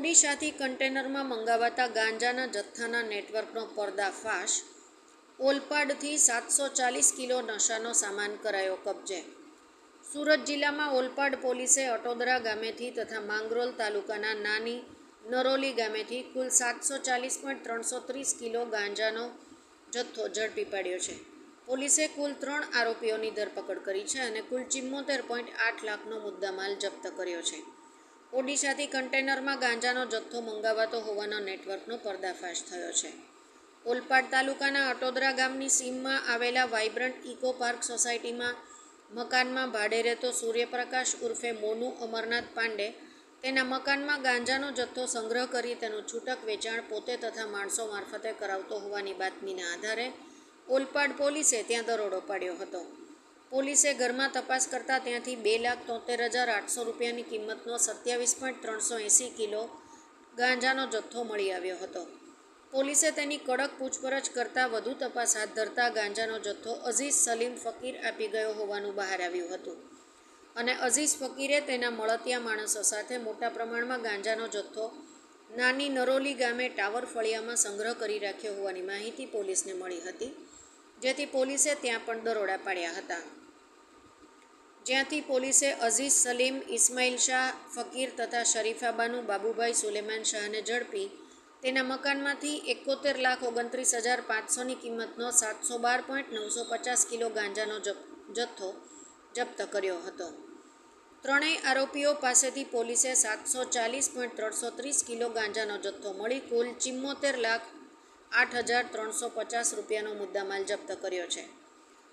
ઓડિશાથી કન્ટેનરમાં મંગાવાતા ગાંજાના જથ્થાના નેટવર્કનો પર્દાફાશ, ઓલપાડથી સાતસો ચાલીસ કિલો નશાનો સામાન કરાયો કબજે. સુરત જિલ્લામાં ઓલપાડ પોલીસે અટોદરા ગામેથી તથા માંગરોલ તાલુકાના નાની નરોલી ગામેથી કુલ સાતસો ચાલીસ પોઈન્ટ ત્રણસો ત્રીસ કિલો ગાંજાનો જથ્થો ઝડપી પાડ્યો છે. પોલીસે કુલ ત્રણ આરોપીઓની ધરપકડ કરી છે અને કુલ ચિમ્મોતેર પોઈન્ટ આઠ લાખનો મુદ્દામાલ જપ્ત કર્યો છે. ઓડિશાથી કન્ટેનરમાં ગાંજાનો જથ્થો મંગાવાતો હોવાના નેટવર્કનો પર્દાફાશ થયો છે. ઓલપાડ તાલુકાના અટોદરા ગામની સીમમાં આવેલા વાઇબ્રન્ટ ઇકો પાર્ક સોસાયટીમાં મકાનમાં ભાડે રહેતો સૂર્યપ્રકાશ ઉર્ફે મોનુ અમરનાથ પાંડે તેના મકાનમાં ગાંજાનો જથ્થો સંગ્રહ કરી તેનું છૂટક વેચાણ પોતે તથા માણસો મારફતે કરાવતો હોવાની બાતમીના આધારે ઓલપાડ પોલીસે ત્યાં દરોડો પાડ્યો હતો. પોલીસે ઘરમાં તપાસ કરતાં ત્યાંથી બે લાખ તોતેર હજાર આઠસો રૂપિયાની કિંમતનો સત્યાવીસ પોઈન્ટ ત્રણસો એંસી કિલો ગાંજાનો જથ્થો મળી આવ્યો હતો. પોલીસે તેની કડક પૂછપરછ કરતાં વધુ તપાસ હાથ ધરતા ગાંજાનો જથ્થો અઝીઝ સલીમ ફકીર આપી ગયો હોવાનું બહાર આવ્યું હતું. અને અઝીઝ ફકીરે તેના મળતિયા માણસો સાથે મોટા પ્રમાણમાં ગાંજાનો જથ્થો નાની નરોલી ગામે ટાવર ફળિયામાં સંગ્રહ કરી રાખ્યો હોવાની માહિતી પોલીસને મળી હતી. જેથી પોલીસે ત્યાં પણ દરોડા પાડ્યા હતા. જ્યાંથી પોલીસે અઝીઝ સલીમ ઇસ્માઇલ શાહ, ફકીર તથા શરીફાબાનું બાબુભાઈ સુલેમાન શાહને ઝડપી તેના મકાનમાંથી એકોતેર લાખ ઓગણત્રીસ હજાર પાંચસોની કિંમતનો સાતસો બાર પોઈન્ટ નવસો પચાસ કિલો ગાંજાનો જથ્થો જપ્ત કર્યો હતો. ત્રણેય આરોપીઓ પાસેથી પોલીસે સાતસો ચાલીસ પોઈન્ટ ત્રણસો ત્રીસ કિલો ગાંજાનો જથ્થો મળી કુલ ચિમ્મોતેર લાખ આઠ હજાર ત્રણસો પચાસ રૂપિયાનો મુદ્દામાલ જપ્ત કર્યો છે.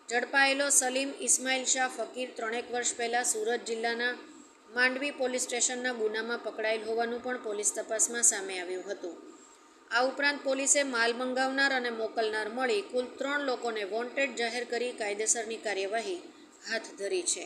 ઝડપાયેલો સલીમ ઇસ્માઇલ શાહ ફકીર ત્રણેક વર્ષ પહેલાં સુરત જિલ્લાના માંડવી પોલીસ સ્ટેશનના ગુનામાં પકડાયેલ હોવાનું પણ પોલીસ તપાસમાં સામે આવ્યું હતું. આ ઉપરાંત પોલીસે માલ મંગાવનાર અને મોકલનાર મળી કુલ ત્રણ લોકોને વોન્ટેડ જાહેર કરી કાયદેસરની કાર્યવાહી હાથ ધરી છે.